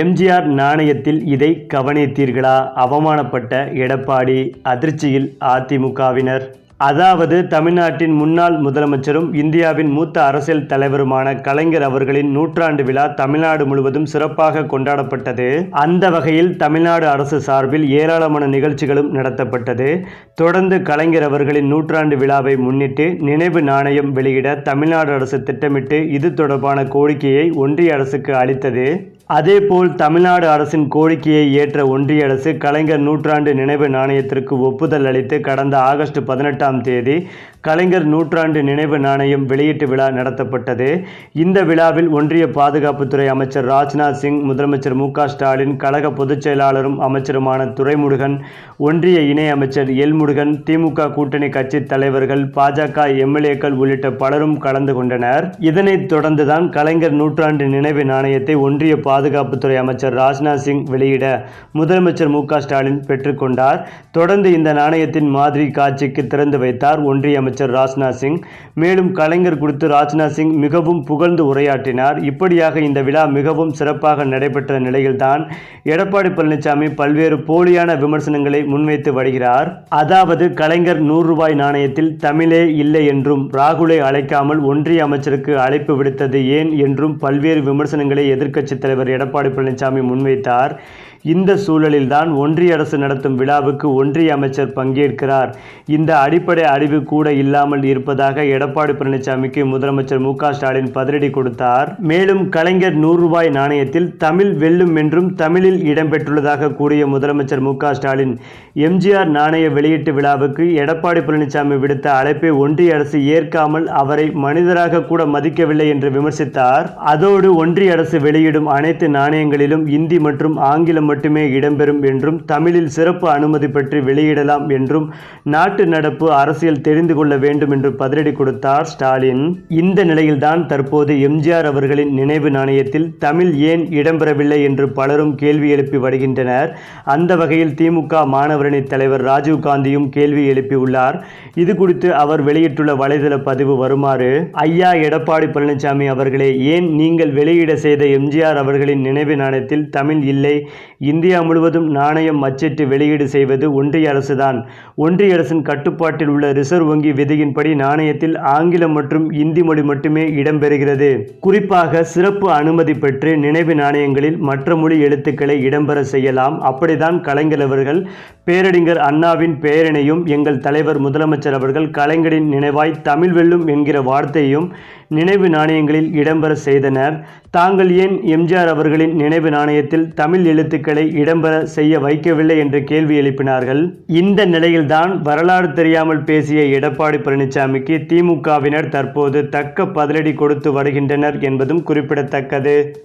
எம்ஜிஆர் நாணயத்தில் இதை கவனித்தீர்களா? அவமானப்பட்ட எடப்பாடி அதிர்ச்சியில் அதிமுகவினர். அதாவது தமிழ்நாட்டின் முன்னாள் முதலமைச்சரும் இந்தியாவின் மூத்த அரசியல் தலைவருமான கலைஞர் அவர்களின் நூற்றாண்டு விழா தமிழ்நாடு முழுவதும் சிறப்பாக கொண்டாடப்பட்டது. அந்த வகையில் தமிழ்நாடு அரசு சார்பில் ஏராளமான நிகழ்ச்சிகளும் நடத்தப்பட்டது. தொடர்ந்து கலைஞர் அவர்களின் நூற்றாண்டு விழாவை முன்னிட்டு நினைவு நாணயம் வெளியிட தமிழ்நாடு அரசு திட்டமிட்டு இது தொடர்பான கோரிக்கையை ஒன்றிய அரசுக்கு அளித்தது. அதேபோல் தமிழ்நாடு அரசின் கோரிக்கையை ஏற்ற ஒன்றிய அரசு கலைஞர் நூற்றாண்டு நினைவு நாணயத்திற்கு ஒப்புதல் அளித்து கடந்த ஆகஸ்ட் பதினெட்டாம் தேதி கலைஞர் நூற்றாண்டு நினைவு நாணயம் வெளியீட்டு விழா நடத்தப்பட்டது. இந்த விழாவில் ஒன்றிய பாதுகாப்புத்துறை அமைச்சர் ராஜ்நாத் சிங் முதலமைச்சர் மு ஸ்டாலின் கழக பொதுச் செயலாளரும் அமைச்சருமான துரைமுருகன் ஒன்றிய இணை அமைச்சர் எல்முருகன் திமுக கூட்டணி கட்சி தலைவர்கள் பாஜக எம்எல்ஏக்கள் உள்ளிட்ட பலரும் கலந்து கொண்டனர். இதனைத் தொடர்ந்துதான் கலைஞர் நூற்றாண்டு நினைவு நாணயத்தை ஒன்றிய பாதுகாப்புத்துறை அமைச்சர் ராஜ்நாத் சிங் வெளியிட முதலமைச்சர் மு ஸ்டாலின் பெற்றுக்கொண்டார் தொடர்ந்து இந்த நாணயத்தின் மாதிரி காட்சிக்கு திறந்து வைத்தார் ஒன்றிய அமைச்சர் ராஜ்நாத் சிங். மேலும் கலைஞர் குறித்து ராஜ்நாத் சிங் மிகவும் புகழ்ந்து உரையாற்றினார். இப்படியாக இந்த விழா மிகவும் சிறப்பாக நடைபெற்ற நிலையில்தான் எடப்பாடி பழனிசாமி பல்வேறு போலியான விமர்சனங்களை முன்வைத்து வருகிறார். அதாவது கலைஞர் நூறு ரூபாய் நாணயத்தில் தமிழே இல்லை என்றும் ராகுலை அழைக்காமல் ஒன்றிய அமைச்சருக்கு அழைப்பு விடுத்தது ஏன் என்றும் பல்வேறு விமர்சனங்களை எதிர்க்கட்சித் தலைவர் எடப்பாடி பழனிசாமி முன்வைத்தார். இந்த சூழலில்தான் ஒன்றிய அரசு நடத்தும் விழாவுக்கு ஒன்றிய அமைச்சர் பங்கேற்கிறார். இந்த அடிப்படை அறிவு கூட இல்லாமல் இருப்பதாக எடப்பாடி பழனிசாமிக்கு முதலமைச்சர் மு ஸ்டாலின் பதிலடி கொடுத்தார். மேலும் கலைஞர் நூறு ரூபாய் நாணயத்தில் தமிழ் வெல்லும் என்றும் தமிழில் இடம்பெற்றுள்ளதாக கூறிய முதலமைச்சர் மு ஸ்டாலின் எம்ஜிஆர் நாணய வெளியீட்டு விழாவுக்கு எடப்பாடி பழனிசாமி விடுத்த அழைப்பை ஒன்றிய அரசு ஏற்காமல் அவரை மனிதராக கூட மதிக்கவில்லை என்று விமர்சித்தார். அதோடு ஒன்றிய அரசு வெளியிடும் அனைத்து நாணயங்களிலும் இந்தி மற்றும் ஆங்கிலம் மட்டுமே இடம்பெறும் என்றும் தமிழில் சிறப்பு அனுமதி பற்றி வெளியிடலாம் என்றும் நாட்டு நடப்பு அரசியல் தெரிந்து கொள்ள வேண்டும் என்று பதிலடி கொடுத்தார் ஸ்டாலின். இந்த நிலையில்தான் தற்போது எம்ஜிஆர் அவர்களின் நினைவு நாணயத்தில் தமிழ் ஏன் இடம்பெறவில்லை என்று பலரும் கேள்வி எழுப்பி வருகின்றனர். அந்த வகையில் திமுக மாணவரணி தலைவர் ராஜீவ் காந்தியும் கேள்வி எழுப்பியுள்ளார். இது குறித்து அவர் வெளியிட்டுள்ள வலைதள பதிவு வருமாறு ஐயா எடப்பாடி பழனிசாமி அவர்களே ஏன் நீங்கள் வெளியிட செய்த எம்ஜிஆர் அவர்களின் நினைவு நாணயத்தில் தமிழ் இல்லை இந்தியா முழுவதும் நாணயம் அச்சிட்டு வெளியீடு செய்வது ஒன்றிய அரசுதான். ஒன்றிய அரசின் கட்டுப்பாட்டில் உள்ள ரிசர்வ் வங்கி விதியின்படி நாணயத்தில் ஆங்கிலம் மற்றும் இந்தி மொழி மட்டுமே இடம்பெறுகிறது. குறிப்பாக சிறப்பு அனுமதி பெற்று நினைவு நாணயங்களில் மற்ற மொழி எழுத்துக்களை இடம்பெற செய்யலாம். அப்படிதான் கலைஞர் அவர்கள் பேரறிஞர் அண்ணாவின் பெயரினையும் எங்கள் தலைவர் முதலமைச்சர் அவர்கள் கலைஞரின் நினைவாய் தமிழ் வெல்லும் என்கிற வார்த்தையும் நினைவு நாணயங்களில் இடம்பெற செய்தனர். தாங்கள் ஏன் எம்ஜிஆர் அவர்களின் நினைவு நாணயத்தில் தமிழ் எழுத்துக்கள் இடம்பெற செய்ய வைக்கவில்லை என்று கேள்வி எழுப்பினார்கள். இந்த நிலையில்தான் வரலாறு தெரியாமல் பேசிய எடப்பாடி பழனிசாமிக்கு திமுகவினர் தற்போது தக்க பதிலடி கொடுத்து வருகின்றனர் என்பதும் குறிப்பிடத்தக்கது.